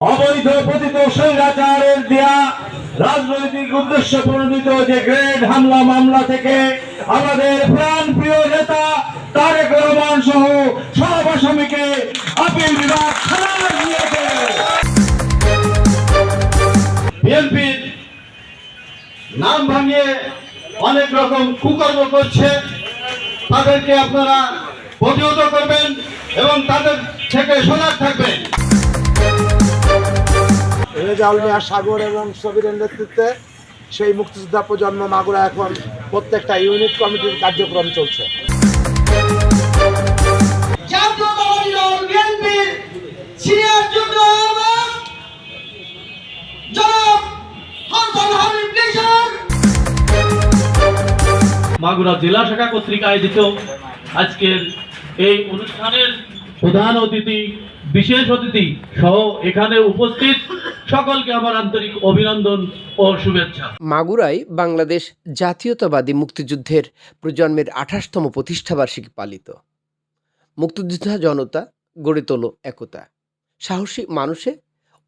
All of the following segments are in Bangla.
অবৈধ পতিত স্বৈরাচারের দেয়া রাজনৈতিক উদ্দেশ্য প্রণোদিত যে গ্রেড হামলা মামলা থেকে আমাদের প্রাণ প্রিয় নেতা তারেক রহমান সহ সব আসামিকে আপিল বিভাগ বিএনপির নাম ভাঙিয়ে অনেক রকম কুকর্ম করছে। তাদেরকে আপনারা প্রতিহত করবেন এবং তাদের থেকে সজাগ থাকবেন। রেজাউল মিয়া, সাগর এবং সবিরের নেতৃত্বে সেই মুক্তিযোদ্ধা প্রজন্ম মাগুরা এখন প্রত্যেকটা ইউনিট কমিটির কার্যক্রম চলছে। মাগুরা জেলা শাখা কর্তৃক আয়োজিত আজকের এই অনুষ্ঠানের প্রধান অতিথি, বিশেষ অতিথি সহ এখানে উপস্থিত সকলকে আমার আন্তরিক অভিনন্দন ও শুভেচ্ছা। মাগুরায় বাংলাদেশ জাতীয়তাবাদী মুক্তিযুদ্ধের প্রজন্মের আঠাশতম প্রতিষ্ঠাবার্ষিকী পালিত। মুক্তিযোদ্ধা জনতা গড়ে তোল একতা। সাহসী মানুষে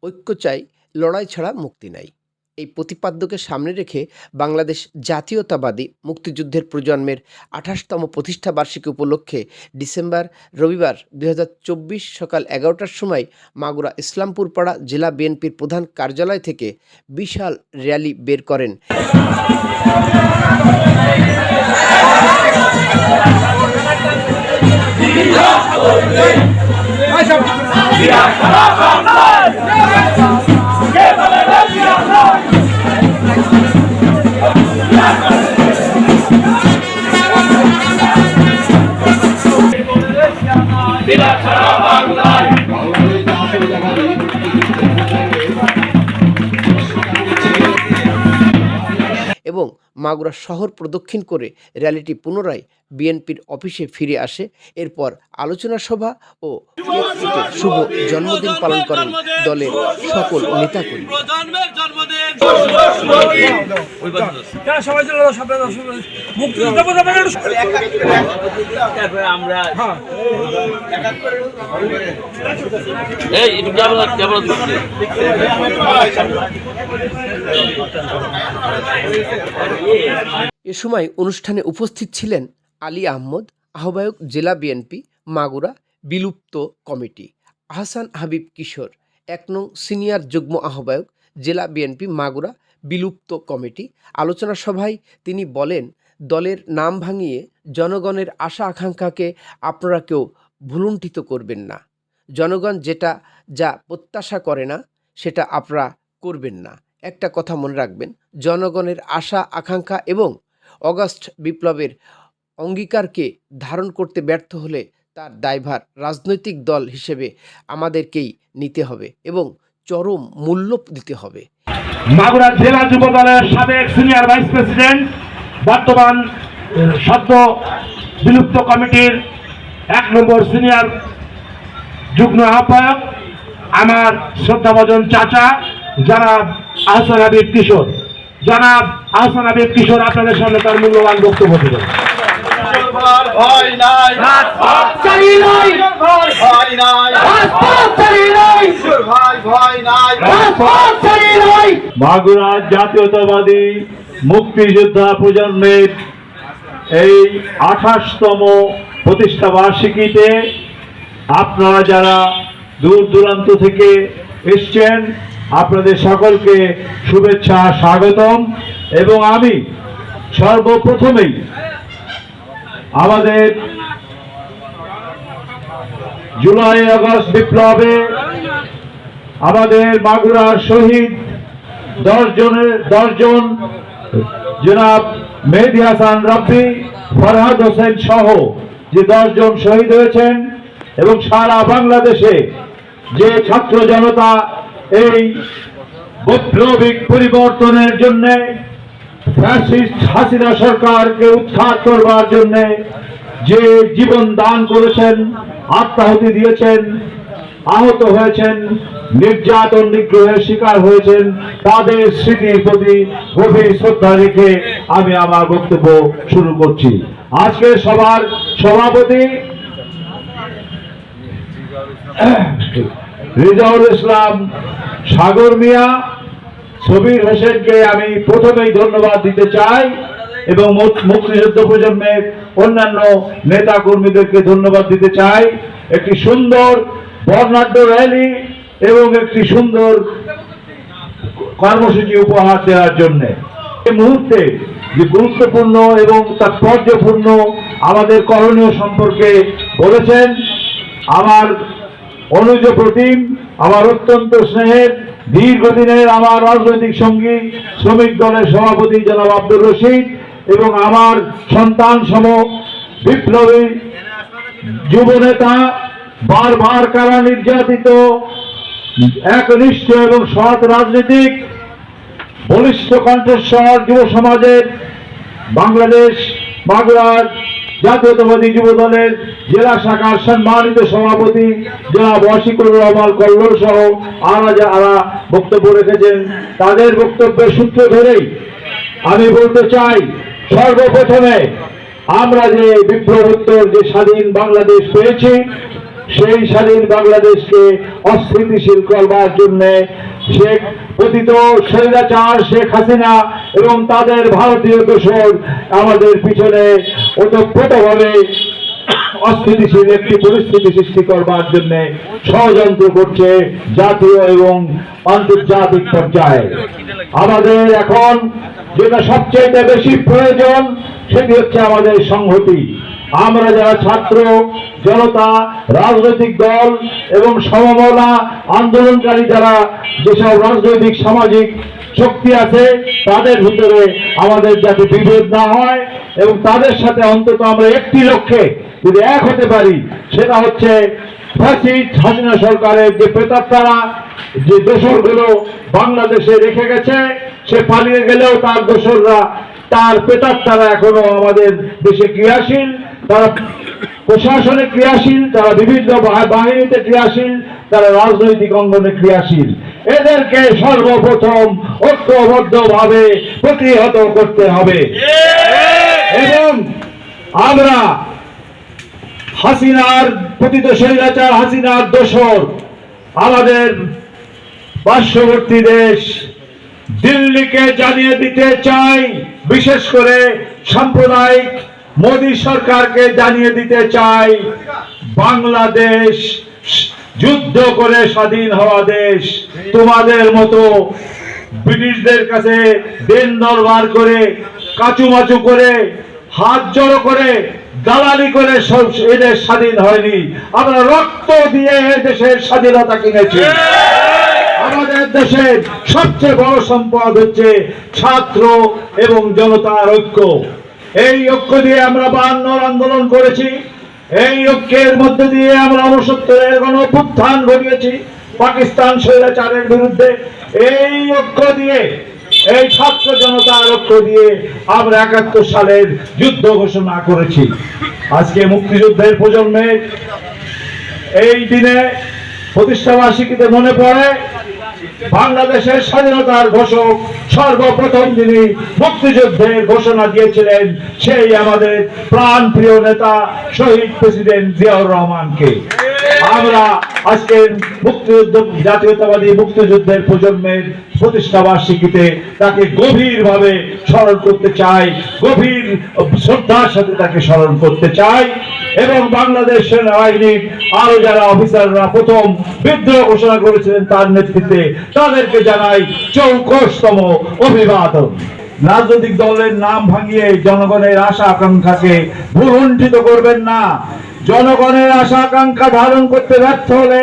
ঐক্য চাই, লড়াই ছাড়া মুক্তি নাই। এই প্রতিপাদ্যকে সামনে রেখে বাংলাদেশ জাতীয়তাবাদী মুক্তিযুদ্ধের প্রজন্মের আঠাশতম প্রতিষ্ঠাবার্ষিকী উপলক্ষে ডিসেম্বর, রবিবার দু হাজার চব্বিশ সকাল এগারোটার সময় মাগুরা ইসলামপুর পাড়া জেলা বিএনপির প্রধান কার্যালয় থেকে বিশাল র্যালি বের করেন। মাগুরা শহর প্রদক্ষিণ করে র্যালিটি পুনরায় বিএনপির অফিসে ফিরে আসে। এরপর আলোচনা সভা ও শুভ জন্মদিন পালন করেন দলের সকল নেতাকর্মী। এ সময় অনুষ্ঠানে উপস্থিত ছিলেন আলী আহমদ, আহ্বায়ক জেলা বিএনপি, মাগুরা, বিলুপ্ত কমিটি, আহসান হাবিব কিশোর, এক নং সিনিয়র যুগ্ম আহ্বায়ক জেলা বিএনপি মাগুরা বিলুপ্ত কমিটি। আলোচনা সভায় তিনি বলেন, দলের নাম ভাঙিয়ে জনগণের আশা আকাঙ্ক্ষাকে আপনারা কেউ ভুলুণ্ঠিত করবেন না। জনগণ যেটা যা প্রত্যাশা করে না, সেটা আপনারা করবেন না। একটা কথা মনে রাখবেন, জনগণের আশা, আকাঙ্ক্ষা এবং অগাস্ট বিপ্লবের অঙ্গীকারকে ধারণ করতে ব্যর্থ হলে তার দায়ভার রাজনৈতিক দল হিসেবে আমাদেরকেই নিতে হবে এবং চরম মূল্য দিতে হবে। মাগুরা জেলা যুব দলের সাবেক সিনিয়র ভাইস প্রেসিডেন্ট বর্তমান সদ্য বিলুপ্ত কমিটির এক নম্বর সিনিয়র যুগ্ম আহ্বায়ক আমার শ্রদ্ধাভজন চাচা জনাব আহসান আবির কিশোর। জনাব আহসান আবির কিশোর আপনাদের সামনে তার মূল্যবান বক্তব্য দেবেন ভয় নাই। চাই নাই ভয় নাই চাই নাই ভাই ভয় নাই চাই নাই মাগুরা জাতীয়তাবাদী মুক্তিযোদ্ধা প্রজন্মের এই আঠাশতম প্রতিষ্ঠা বার্ষিকীতে আপনারা যারা দূর দূরান্ত থেকে এসছেন আপনাদের সকলকে শুভেচ্ছা স্বাগতম। এবং আমি সর্বপ্রথমেই আমাদের জুলাই আগস্ট বিপ্লবে আমাদের মাগুরার শহীদ দশ জনের, দশ জন, জনাব মেহেদি হাসান রাব্বি, ফরহাদ হোসেন সহ যে দশ জন শহীদ হয়েছেন এবং সারা বাংলাদেশে যে ছাত্র জনতা এই বৈপ্লবিক পরিবর্তনের জন্য হাসিনা সরকারকে উৎখাত করবার জন্য যে জীবন দান করেছেন, আত্মাহুতি দিয়েছেন আহত হয়েছেন, নির্যাতন নিগ্রহের শিকার হয়েছেন, তাদের স্মৃতির প্রতি গভীর শ্রদ্ধা রেখে আমি আমার বক্তব্য শুরু করছি। আজকে সবার সভাপতি রিজাউল ইসলাম সাগর মিয়া সবির হোসেনকে আমি প্রথমেই ধন্যবাদ দিতে চাই এবং মুক্তিযুদ্ধ প্রজন্মের অন্যান্য নেতা কর্মীদেরকে ধন্যবাদ দিতে চাই। একটি সুন্দর বর্ণাঢ্য র্যালি এবং একটি সুন্দর কর্মসূচি উপহার দেওয়ার জন্য। এই মুহূর্তে যে গুরুত্বপূর্ণ এবং তাৎপর্যপূর্ণ আমাদের করণীয় সম্পর্কে বলেছেন, আমার অনুজ প্রতিম, আমার অত্যন্ত স্নেহের, দীর্ঘদিনের আমার রাজনৈতিক সঙ্গী, শ্রমিক দলের সভাপতি জনাব আব্দুর রশিদ এবং আমার সন্তান সম বিপ্লবী যুবনেতা বারবার কারা নির্যাতিত? একনিষ্ঠ এবং সৎ রাজনীতিক বলিষ্ঠ কণ্ঠস্বর যুব সমাজের বাংলাদেশ বাংলার জাতীয়তাবাদী যুব দলের জেলা শাখার সম্মানিত সভাপতি জনাব ওয়াসিকুর রহমান কল্লোল সহ আরা যারা বক্তব্য রেখেছেন। তাদের বক্তব্যের সূত্র ধরেই আমি বলতে চাই, সর্বপ্রথমে আমরা যে বিপ্লবোত্তর, যে স্বাধীন বাংলাদেশ পেয়েছি সেই স্বাধীন বাংলাদেশকে অস্থিতিশীল করবার জন্য শেখ পতিত স্বৈরাচার শেখ হাসিনা এবং তাদের ভারতীয় দোসর আমাদের পিছনে ওতপ্রোতভাবে অস্থিতিশীল একটি পরিস্থিতি সৃষ্টি করবার জন্য ষড়যন্ত্র করছে জাতীয় এবং আন্তর্জাতিক পর্যায়ে। আমাদের এখন যেটা সবচেয়ে বেশি প্রয়োজন সেটি হচ্ছে আমাদের সংহতি। আমরা যারা ছাত্র, জনতা, রাজনৈতিক দল এবং সমমনা আন্দোলনকারী যারা যেসব রাজনৈতিক, সামাজিক শক্তি আছে, তাদের ভিতরে আমাদের যাতে বিভেদ না হয় এবং তাদের সাথে অন্তত আমরা একটি লক্ষ্যে যদি এক হতে পারি, সেটা হচ্ছে ফ্যাসিস্ট হাসিনা সরকারের যে প্রেতাত্মারা, যে দোসরগুলো বাংলাদেশে রেখে গেছে, সে পালিয়ে গেলেও তার দোসররা, তার প্রেতাত্মারা এখনও আমাদের দেশে ক্রিয়াশীল। তারা প্রশাসনে ক্রিয়াশীল, তারা বিভিন্ন বাহিনীতে ক্রিয়াশীল, তারা রাজনৈতিক অঙ্গনে ক্রিয়াশীল। এদেরকে সর্বপ্রথম ঐক্যবদ্ধভাবে প্রতিহত করতে হবে। এবং আমরা হাসিনার পতিত স্বৈরাচার, হাসিনার দোসর, আমাদের পার্শ্ববর্তী দেশ দিল্লিকে জানিয়ে দিতে চাই, বিশেষ করে সাম্প্রদায়িক মোদী সরকারকে জানিয়ে দিতে চাই, বাংলাদেশ যুদ্ধ করে স্বাধীন হওয়া দেশ। তোমাদের মতো ব্রিটিশদের কাছে দেন দরবার করে, কাচুমাচু করে, হাত জড়ো করে, দালালি করে সব এদেশ স্বাধীন হয়নি। আমরা রক্ত দিয়ে দেশের স্বাধীনতা কিনেছি। আমাদের দেশের সবচেয়ে বড় সম্পদ হচ্ছে ছাত্র এবং জনতার ঐক্য। এই ঐক্য দিয়ে আমরা বায়ান্নর আন্দোলন করেছি। এই ঐক্যের মধ্যে দিয়ে আমরা উনসত্তরের গণ অভ্যুত্থান ঘটিয়েছি। পাকিস্তান স্বৈরাচারের বিরুদ্ধে এই ঐক্য দিয়ে, এই ছাত্র জনতার ঐক্য দিয়ে আমরা একাত্তর সালের যুদ্ধ ঘোষণা করেছি। আজকে মুক্তিযুদ্ধের প্রজন্মের এই দিনে প্রতিষ্ঠাবার্ষিকীতে মনে পড়ে বাংলাদেশের স্বাধীনতার ঘোষক, সর্বপ্রথম যিনি মুক্তিযুদ্ধের ঘোষণা দিয়েছিলেন, সেই আমাদের প্রাণ প্রিয় নেতা, শহীদ প্রেসিডেন্ট জিয়াউর রহমানকে। আমরা আজকে মুক্তিযুদ্ধ জাতীয়তাবাদী মুক্তিযুদ্ধের প্রজন্মের প্রতিষ্ঠা তাকে গভীরভাবে স্মরণ করতে চাই, গভীর শ্রদ্ধার সাথে তাকে স্মরণ করতে চাই এবং বাংলাদেশ সেনাবাহিনীর আরও যারা অফিসাররা প্রথম বিদ্রোহ ঘোষণা করেছিলেন তার নেতৃত্বে তাদেরকে জানাই চৌকশতম অভিবাদন। রাজনৈতিক দলের নাম ভাঙিয়ে জনগণের আশা আকাঙ্ক্ষাকে ভুলুণ্ঠিত করবেন না। জনগণের আশা আকাঙ্ক্ষা ধারণ করতে ব্যর্থ হলে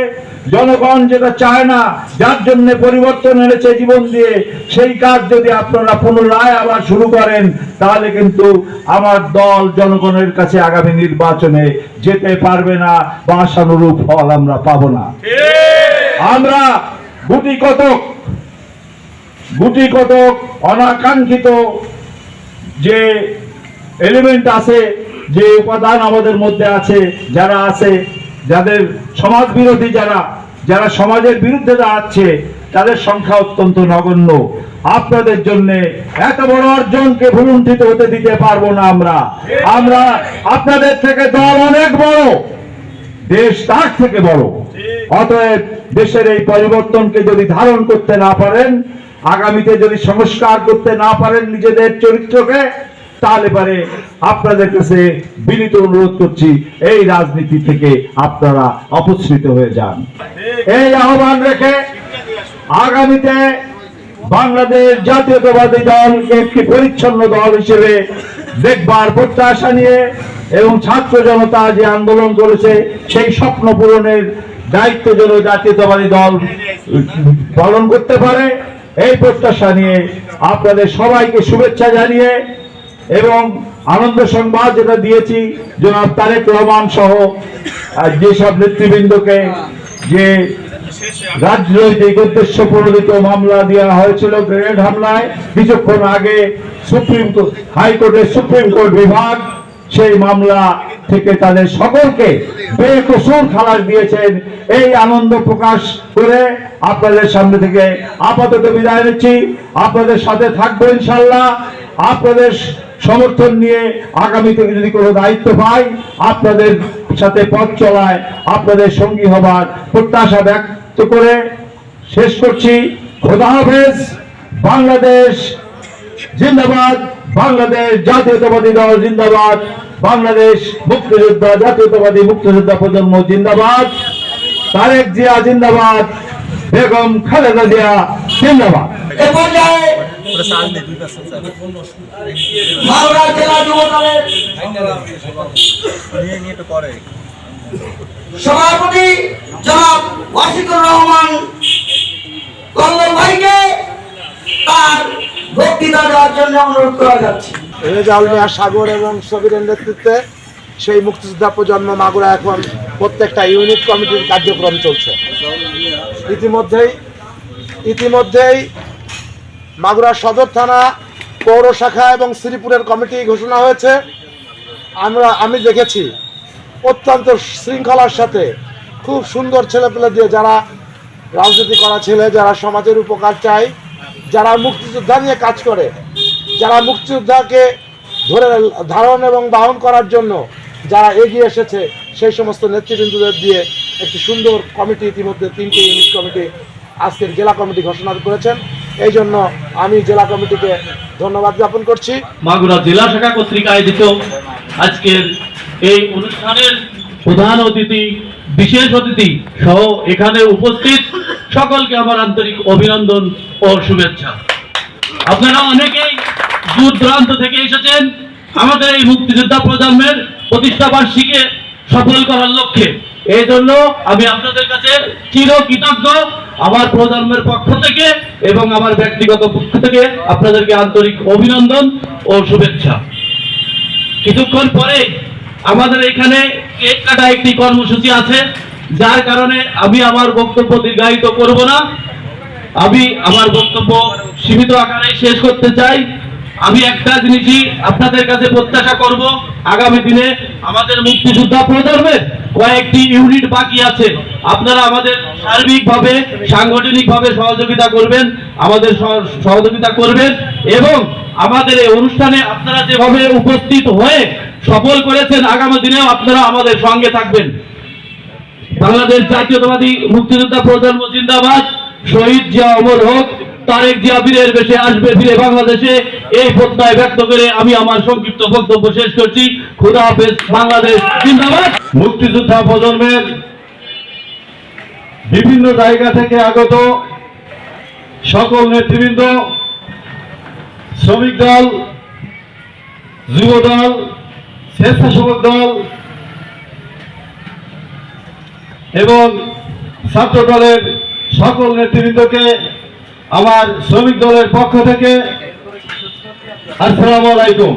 জনগণ যেটা চায় না, যার জন্য পরিবর্তন এনেছে জীবন দিয়ে, সেই কাজ যদি আপনারা পুনরায় আবার শুরু করেন, তাহলে কিন্তু আমার দল জনগণের কাছে আগামী নির্বাচনে যেতে পারবে না বা আশানুরূপ ফল আমরা পাবো না। আমরা গুটি কতক গুটি কতক অনাকাঙ্ক্ষিত যে এলিমেন্ট আছে যে উপাদান আমাদের মধ্যে আছে, যারা আছে, যাদের সমাজ বিরোধী যারা যারা সমাজের বিরুদ্ধে দাঁড়াচ্ছে, তাদের সংখ্যা অত্যন্ত নগণ্য। আপনাদের জন্য এত বড় অর্জনকে ভুলুণ্ঠিত হতে দিতে পারব না আমরা। আমরা আপনাদের থেকে দল অনেক বড়। দেশ তার থেকে বড়। অতএব দেশের এই পরিবর্তনকে যদি ধারণ করতে না পারেন, আগামীতে যদি সংস্কার করতে না পারেন নিজেদের চরিত্রকে তাহলে পারে আপনাদের কাছে বিনীত অনুরোধ করছি, এই রাজনীতি থেকে আপনারা অপসৃত হয়ে যান। এই আহ্বান রেখে আগামীতে বাংলাদেশ জাতীয়তাবাদী দল একটি পরিচ্ছন্ন দল হিসেবে দেখবার প্রত্যাশা নিয়ে এবং ছাত্র জনতা যে আন্দোলন করেছে, সেই স্বপ্ন পূরণের দায়িত্ব যেন জাতীয়তাবাদী দল পালন করতে পারে, এই প্রত্যাশা নিয়ে আপনাদের সবাইকে শুভেচ্ছা জানিয়ে এবং আনন্দ সংবাদ যেটা দিয়েছি, জনাব তারেক রহমান সহ যেসব নেতৃবৃন্দকে যে রাজনৈতিক উদ্দেশ্য প্রণোদিত মামলা দেওয়া হয়েছিল গ্রেনেড হামলায়, কিছুক্ষণ আগে সুপ্রিম কোর্ট হাইকোর্টের সুপ্রিম কোর্ট বিভাগ সেই মামলা থেকে তাদের সকলকে বেকসুর খালাস দিয়েছেন। এই আনন্দ প্রকাশ করে আপনাদের সামনে থেকে আপাতত বিদায় নিচ্ছি। আপনাদের সাথে থাকব ইনশাল্লাহ। আপনাদের সমর্থন নিয়ে আগামী থেকে যদি কোনো দায়িত্ব পাই, আপনাদের সাথে পথ চলায় আপনাদের সঙ্গী হবার প্রত্যাশা ব্যক্ত করে শেষ করছি। খোদা হাফেজ। বাংলাদেশ জিন্দাবাদ। বাংলাদেশ জাতীয়তাবাদী দল জিন্দাবাদ। বাংলাদেশ মুক্তিযোদ্ধা জাতীয়তাবাদী মুক্তিযোদ্ধা প্রজন্ম জিন্দাবাদ। তারেক জিয়া জিন্দাবাদ। বেগম খালেদা জিয়া, জিন্দাবাদ। সভাপতি জনাব ওয়াসিকুর রহমান কল্লোল ভাইকে তার বক্তৃতা দেওয়ার জন্য অনুরোধ করা যাচ্ছে। সাগর এবং সবিরের নেতৃত্বে সেই মুক্তিযোদ্ধা প্রজন্ম মাগুরা এখন প্রত্যেকটা ইউনিট কমিটির কার্যক্রম চলছে। ইতিমধ্যেই ইতিমধ্যেই মাগুরা সদর থানা, পৌর শাখা এবং শ্রীপুরের কমিটি ঘোষণা হয়েছে। আমরা, আমি দেখেছি অত্যন্ত শৃঙ্খলার সাথে খুব সুন্দর ছেলেপেলে দিয়ে যারা রাজনীতি করা ছেলে, যারা সমাজের উপকার চায়, যারা মুক্তিযোদ্ধা নিয়ে কাজ করে, যারা মুক্তিযোদ্ধাকে ধরে ধারণ এবং বাহন করার জন্য যারা এগিয়ে এসেছে, সেই সমস্ত নেতৃবৃন্দদের দিয়ে একটি সুন্দর কমিটি ইতিমধ্যে তিনটি ইউনিট কমিটি আজকের জেলা কমিটি ঘোষণা করেছেন। এই জন্য আমি জেলা কমিটিকে ধন্যবাদ জ্ঞাপন করছি। মাগুরা জেলা শাখা কর্তৃক আয়োজিত আজকের এই অনুষ্ঠানের প্রধান অতিথি, বিশেষ অতিথি সহ এখানে উপস্থিত সকলকে আমার আন্তরিক অভিনন্দন ও শুভেচ্ছা। আপনারা অনেকেই দূর দূরান্ত থেকে এসেছেন। আমাদের এই মুক্তিযোদ্ধা প্রজন্মের প্রতিষ্ঠা বার্ষিকে সফল করার লক্ষ্যে। এই জন্য আমি আপনাদের কাছে চির কৃতজ্ঞ আমার প্রজন্মের পক্ষ থেকে এবং আমার ব্যক্তিগত পক্ষ থেকে আপনাদেরকে আন্তরিক অভিনন্দন ও শুভেচ্ছা। কিছুক্ষণ পরে আমাদের এখানে কেক কাটা একটি কর্মসূচি আছে, যার কারণে আমি আমার বক্তব্য দীর্ঘায়িত করব না। আমি আমার বক্তব্য সীমিত আকারে শেষ করতে চাই। আমি একটা জিনিসই আপনাদের কাছে প্রত্যাশা করব, আগামী দিনে আমাদের মুক্তিযোদ্ধা প্রজন্মের কয়েকটি ইউনিট বাকি আছে। আপনারা আমাদের সার্বিকভাবে, সাংগঠনিকভাবে সহযোগিতা করবেন, আমাদের সহযোগিতা করবেন এবং আমাদের এই অনুষ্ঠানে আপনারা যেভাবে উপস্থিত হয়ে সফল করেছেন, আগামী দিনেও আপনারা আমাদের সঙ্গে থাকবেন। বাংলাদেশ জাতীয়তাবাদী মুক্তিযোদ্ধা প্রজন্ম জিন্দাবাদ। শহীদ জিয়া অমর হোক তারেক জিয়া বীরের বেশে আসবে ফিরে বাংলাদেশে, এই প্রত্যয় ব্যক্ত করে আমি আমার সংক্ষিপ্ত বক্তব্য শেষ করছি। খুদা হাফেজ, বাংলাদেশ জিন্দাবাদ। মুক্তিযোদ্ধা প্রজন্মের বিভিন্ন জায়গা থেকে আগত সকল নেতৃবৃন্দ, শ্রমিক দল, যুব দল, স্বেচ্ছাসেবক দল এবং ছাত্র দলের সকল নেতৃবৃন্দকে আমার শ্রমিক দলের পক্ষ থেকে আসসালামু আলাইকুম।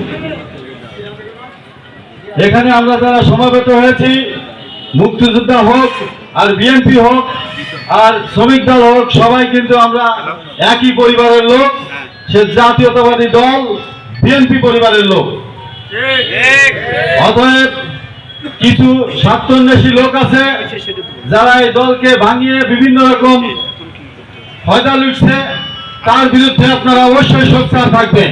এখানে আমরা যারা সমাবেত হয়েছি, মুক্তিযোদ্ধা হোক আর বিএনপি হোক আর শ্রমিক দল হোক, সবাই কিন্তু আমরা একই পরিবারের লোক, সে জাতীয়তাবাদী দল, বিএনপি পরিবারের লোক। অতএব কিছু স্বার্থন্বেষী লোক আছে, যারা এই দলকে ভাঙিয়ে বিভিন্ন রকম ফয়দা লুটছে তার বিরুদ্ধে আপনারা অবশ্যই সোচ্চার থাকবেন।